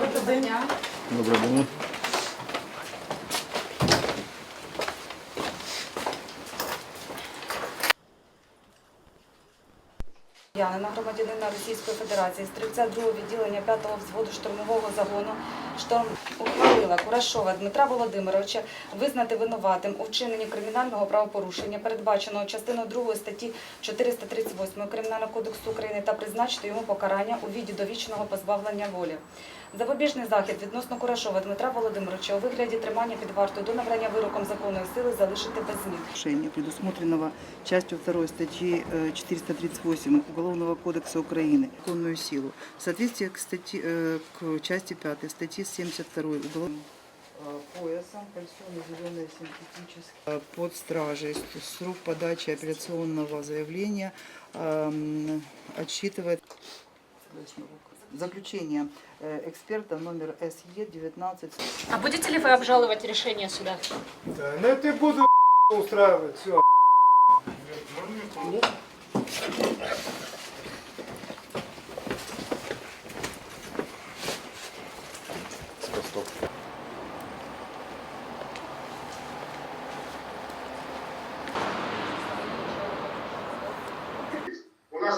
Доброго дня. Доброго дня. Янина, громадянина Російської Федерації, стрільця другого відділення 5-го взводу штурмового загону «Шторм» ухвалила Курашова Дмитра Володимировича визнати винуватим у вчиненні кримінального правопорушення, передбаченого частиною 2 статті 438 Кримінального кодексу України та призначити йому покарання у віді довічного позбавлення волі. Запобіжний захід відносно Курашова Дмитра Володимировича у вигляді тримання під вартою до набрання вироком законної сили залишити без змін. нарушения, предусмотренного частью 2 статьи э, 438 Уголовного кодекса Украины, законную силу. В соответствии к, статьи, э, к части 5 статьи 72 Уголовного поясом, кальсоны зеленые синтетические, э, под стражей, срок подачи апелляционного заявления эм, отсчитывает заключение э, эксперта номер СЕ 19 А будете ли вы обжаловать решение суда? Да, ну ты буду устраивать, все. Стоп.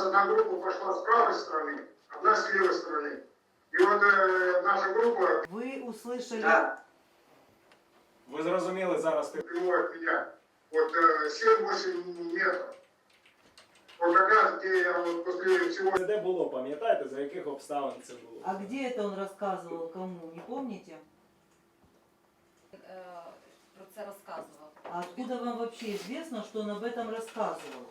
Нас одна группа пошла с правой стороны, одна с левой стороны. И вот э, наша группа Вы услышали Ви зрозуміли зараз ти прямой от меня. Вот э, 7-8 метров. Вот как раз где я вот после всего це де було, пам'ятаєте, за яких обставин це було? А где это он рассказывал, кому, не помните? Про це розказував. А откуда вам вообще известно, что он об этом рассказывал?